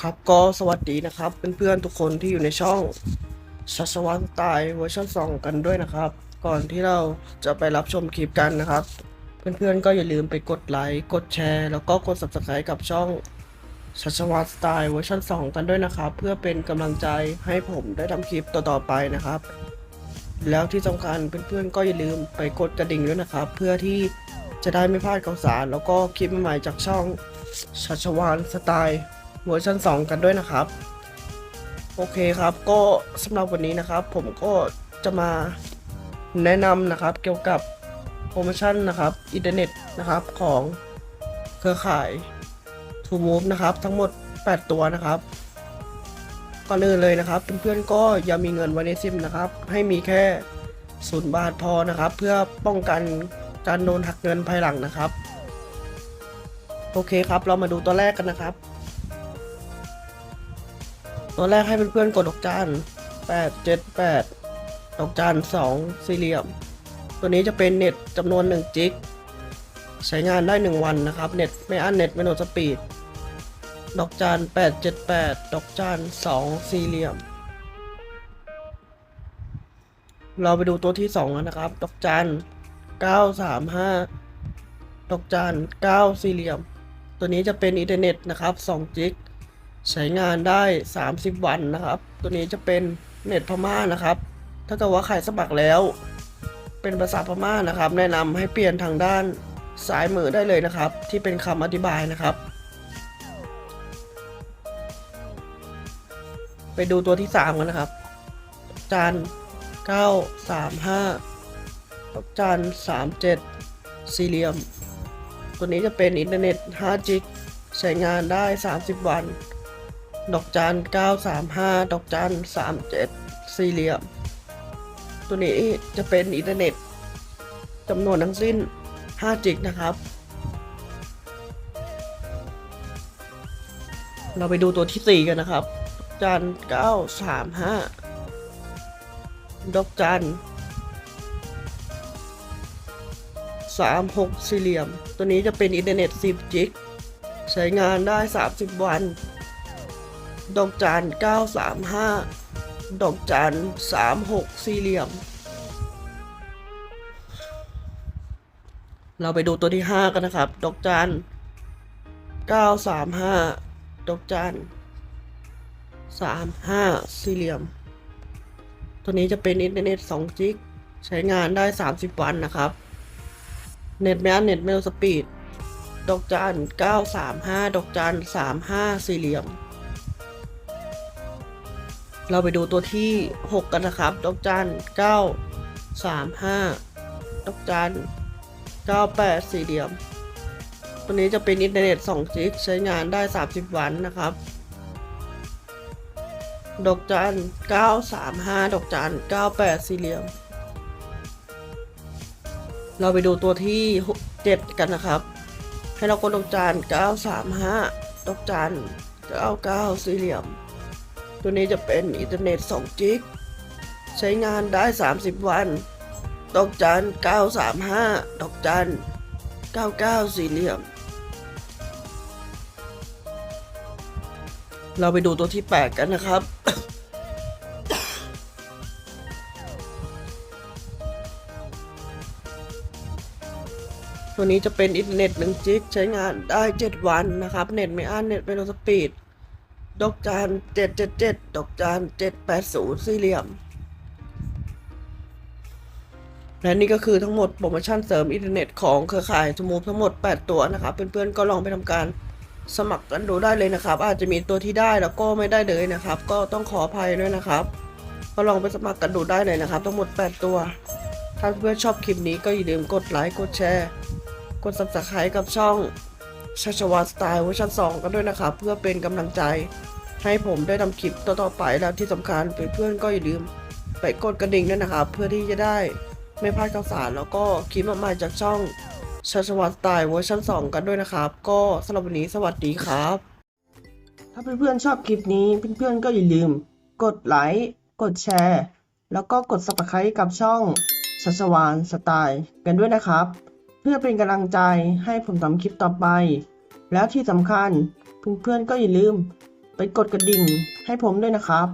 ครับก็สวัสดีนะครับเพื่อนๆทุกคนที่อยู่ในช่องชัชวานสไตล์เวอร์ชัน2กันด้วยนะครับ ก่อนที่เราจะไปรับชมคลิปกันนะครับ เพื่อนๆก็อย่าลืมไปกดไลค์กดแชร์ แล้วก็กด subscribe กับช่องชัชวานสไตล์เวอร์ชัน2 กันด้วยนะครับ เพื่อเป็นกำลังใจให้ผมได้ทำคลิปต่อๆไปนะครับ แล้วที่สำคัญเพื่อนๆก็อย่าลืมไปกดกระดิ่งด้วยนะครับ เพื่อที่จะได้ไม่พลาดข่าวสาร แล้วก็คลิปใหม่ๆจากช่องชัชวานสไตล์ เวอร์ชัน2 กันด้วยนะครับ โอเคครับก็สำหรับวันนี้นะครับ ผมก็จะมาแนะนำนะครับเกี่ยวกับโปรโมชั่นนะครับอินเทอร์เน็ตนะครับของเครือข่าย t o Move นะครับ ทั้งหมด 8 ตัวนะครับก่อนอื่นเลยนะครับเพื่อนๆก็อย่ามีเงินไว้ในซิมนะครับ ให้มีแค่ศูนย์บาทพอนะครับ เพื่อป้องกันการโดนหักเงินภายหลังนะครับ โอเคครับ เรามาดูตัวแรกกันนะครับ ตัวแรกให้เพื่อนๆกดดอกจัน8 7 8ดแปดดอกจัน2สี่เหลี่ยม ตัวนี้จะเป็นเน็ตจำนวน1จิก ใช้งานได้1วันนะครับ เน็ตไม่อั้นเน็ตไม่โนสปีด ดอกจัน8 7 8ดอกจัน2สี่เหลี่ยม เราไปดูตัวที่2กันนะครับ ดอกจัน935ดอกจัน9สี่เหลี่ยม ตัวนี้จะเป็นอินเทอร์เน็ตนะครับ2จิก ใช้งานได้ 30 วันนะครับ ตัวนี้จะเป็นเน็ตพม่านะครับ ถ้าเกิดว่าใครสมัครแล้ว เป็นภาษาพม่านะครับ แนะนำให้เปลี่ยนทางด้านซ้ายมือได้เลยนะครับ ที่เป็นคำอธิบายนะครับ ไปดูตัวที่ 3 กันนะครับ จาน 935 จาน 37 สี่เหลี่ยม ตัวนี้จะเป็นอินเทอร์เน็ต5จิกใช้งานได้ 30 วัน ดอกจัน935ดอกจัน37สี่เหลี่ยม ตัวนี้จะเป็นอินเทอร์เน็ตจำนวนทั้งสิ้น5จิกนะครับ เราไปดูตัวที่ 4 กันนะครับดอกจัน935ดอกจัน36สี่เหลี่ยม ตัวนี้จะเป็นอินเทอร์เน็ต10 จิก ใช้งานได้ 30 วัน ดอกจัน935 ดอกจัน36 สี่เหลี่ยม เราไปดูตัวที่ 5 กันนะครับ ดอกจัน935 ดอกจัน35 สี่เหลี่ยม ตัวนี้จะเป็นอินเทอร์เน็ต2จิก ใช้งานได้ 30 วันนะครับ เน็ตไม่อั้นเน็ตไม่ลสปีดดอกจัน935 ดอกจัน35 สี่เหลี่ยม เราไปดูตัวที่ 6 กันนะครับ ดอกจัน935ดอกจัน98สี่เหลี่ยม ตัวนี้จะเป็นอินเทอร์เน็ต2จิกใช้งานได้ 30 วันนะครับ ดอกจัน935ดอกจัน98สี่เหลี่ยม เราไปดูตัวที่ 7 กันนะครับ ให้เรากดดอกจัน935ดอกจัน99สี่เหลี่ยม ตัวนี้จะเป็นอินเทอร์เน็ต2จิก ใช้งานได้ 30 วัน ดอกจัน 935 ดอกจัน 99 สี่เหลี่ยม เราไปดูตัวที่ 8 กันนะครับ ตัวนี้จะเป็นอินเทอร์เน็ต1จิก ใช้งานได้ 7 วันนะครับ เน็ตไม่อั้น เน็ตไม่ลดสปีด ดอกจาน777ดเจ็ดเจ็ดดอกจาน780สี่เหลี่ยม และนี่ก็คือทั้งหมดโปรโมชั่นเสริมอินเทอร์เน็ตของเครือข่ายทูมูฟทั้งหมด 8 ตัวนะครับเพื่อนๆก็ลองไปทำการสมัครกันดูได้เลยนะครับ อาจจะมีตัวที่ได้แล้วก็ไม่ได้เลยนะครับ ก็ต้องขออภัยด้วยนะครับ ก็ลองไปสมัครกันดูได้เลยนะครับ ทั้งหมด 8 ตัว ถ้าเพื่อนชอบคลิปนี้ก็อย่าลืมกดไลค์กดแชร์ กด subscribe กับช่อง ชัชวัตสไตล์เวอร์ชัน2 กันด้วยนะครับ เพื่อเป็นกำลังใจ ให้ผมได้ทำคลิปต่อๆไปแล้วที่สำคัญเพื่อนๆก็อย่าลืม ไปกดกระดิ่งด้วยนะครับ เพื่อที่จะได้ไม่พลาดข่าวสาร แล้วก็คลิปใหม่ๆจากช่องชัชวัตสไตล์เวอร์ชัน2 กันด้วยนะครับ ก็สำหรับวันนี้สวัสดีครับ ถ้าเพื่อนๆชอบคลิปนี้เพื่อนๆก็อย่าลืม กดไลค์กดแชร์ แล้วก็กด subscribe กับช่องชัชวานสไตล์กันด้วยนะครับ พื่อเป็นกำลังใจให้ผมทำคลิปต่อไป แล้วที่สำคัญเพื่อนๆก็อย่าลืม ไปกดกระดิ่งให้ผมด้วยนะครับ